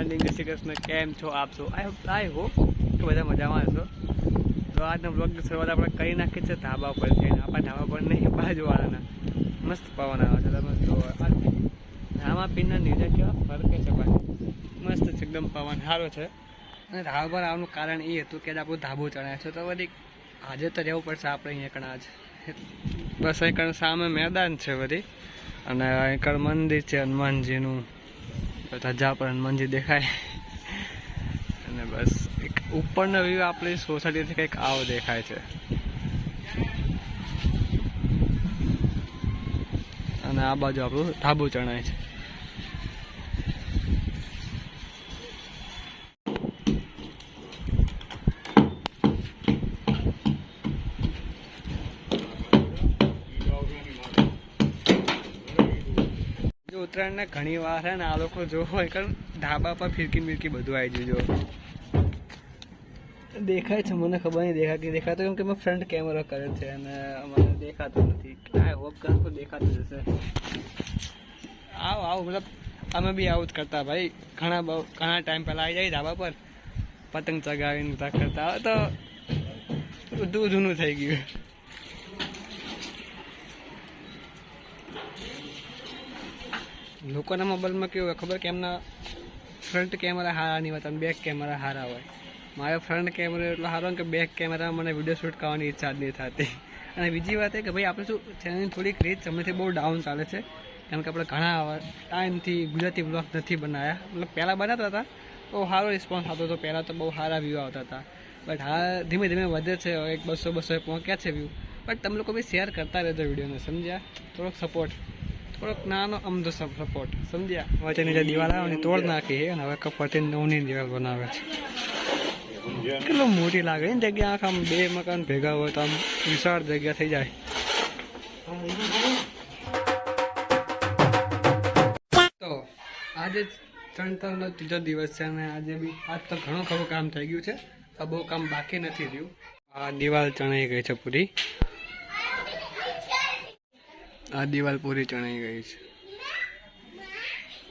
Morning જય શ્રી કૃષ્ણ. કેમ છો આપ છો આઈ હોપ આઈ હોપ કે બધા મજામાં હશો. તો આજનો બ્લોગની શરૂઆત આપણે કરી નાખી છે ધાબા પર છે આપણા ધાબા પર નહીં બાજુવાળાના મસ્ત પવન આવે છે. તમે જુઓ. ધામા પીના નીચે કેવા ફરકે છે ભાઈ. મસ્ત છે, એકદમ પવન. સારો છે. અને ધાબા પર આવવાનું કારણ એ હતું કે આપણું ધાબો ચણાય છે. તો વળી આજે તો રહેવું પડશે આપણે અહીંયા કણ આજ. બસ અહીં સામે મેદાન છે બધી. અને અહીં મંદિર છે હનુમાનજીનું. ધજા પર હનુમાનજી દેખાય. અને બસ એક ઉપરનો વ્યૂ આપણી સોસાયટીથી કંઈક આવો દેખાય છે. અને આ બાજુ આપણું ધાબુ ચણાય છે. ઉત્તરાયણને ઘણી વાર હે ને આ લોકો જો હોય કારણ ધાબા પર ફિરકી મિરકી બધું આવી જજો દેખાય છે, મને ખબર નહીં દેખાતી દેખાતો, કેમ કે મેં ફ્રન્ટ કેમેરો કરે છે અને મને દેખાતું નથી. આઈ હોપ કરું તો દેખાતું જશે આવો આવો, મતલબ અમે બી આવું જ કરતા, ભાઈ. ઘણા બહુ, ઘણા ટાઈમ પહેલાં આવી જાય ધાબા પર, પતંગ ચગાવીને બધા કરતા. તો બધું જૂનું થઈ ગયું. લોકોના મોબાઈલમાં કેવું હોય ખબર કે એમના ફ્રન્ટ કેમેરા સારા નહીં હોતા બેક કેમેરા સારા હોય. મારો ફ્રન્ટ કેમેરા એટલો સારો કે બેક કેમેરા મને વીડિયો શૂટ કરવાની ઈચ્છા જ નહીં થતી. અને બીજી વાત એ કે ભાઈ, આપણે શું ચેનલની થોડીક રીત સમયથી બહુ ડાઉન ચાલે છે. કેમ કે આપણે ઘણા ટાઈમથી ગુજરાતી બ્લોગ નથી બનાવ્યા મતલબ પહેલાં બનાવતા હતા, બહુ સારો રિસ્પોન્સ આવતો હતો. પહેલાં તો બહુ સારા વ્યૂ આવતા હતા. બટ હા, ધીમે ધીમે વધે છે એક બસો બસો પહોંચ્યા છે વ્યૂ બટ તમે લોકો બી શેર કરતા રહેજો વિડીયોને સમજ્યા? થોડોક સપોર્ટ થોડોક નાનો અમદો સપોર્ટ સમજ્યા વચ્ચે જે દિવાલ આવે ને તોડ નાખી અને હવે કપડથી નવની દિવાલ બનાવે છે. કેટલું મોટી લાગે ને જગ્યા આખા આમ બે મકાન ભેગા હોય તો આમ વિશાળ જગ્યા થઈ જાય. તો આજે ચણતરનો ત્રીજો દિવસ છે અને આજે બી આજ તો ઘણું ખરું કામ થઈ ગયું છે. આ બહુ કામ બાકી નથી રહ્યું. આ દિવાલ ચણાઈ ગઈ છે પૂરી. આ દિવાલ પૂરી ચણાઈ ગઈ છે.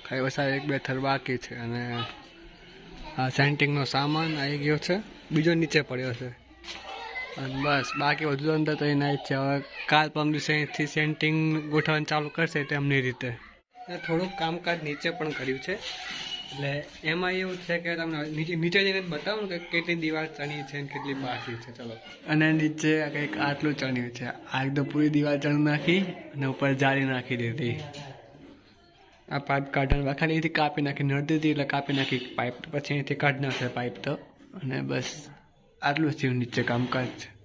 ખાઈ વસા એક, બે થર બાકી છે અને આ સેન્ટિંગનો સામાન આવી ગયો છે. બીજો નીચે પડ્યો છે. અને બસ, બાકી બધું અંદર તો એના જ છે. હવે કાલ પરમ દિવસે સેન્ટિંગ ગોઠવવાનું ચાલુ કરશે તેમની રીતે. થોડુંક કામકાજ નીચે પણ કર્યું છે. એટલે એમાં એવું છે કે તમને નીચે નીચે જઈને બતાવું કે કેટલી દિવાલ ચણી છે અને કેટલી બાકી છે, ચલો. અને નીચે કંઈક આટલું ચણ્યું છે. આ એકદમ પૂરી દિવાલ ચણ નાખી અને ઉપર જાળી નાખી દીધી. આ પાઇપ કાઢવાનું ખાલી અહીંથી કાપી નાખી નડતી હતી એટલે કાપી નાખી પાઇપ. પછી અહીંથી કાઢી નાખે પાઇપ તો. અને બસ, આટલું જ નીચે કામકાજ.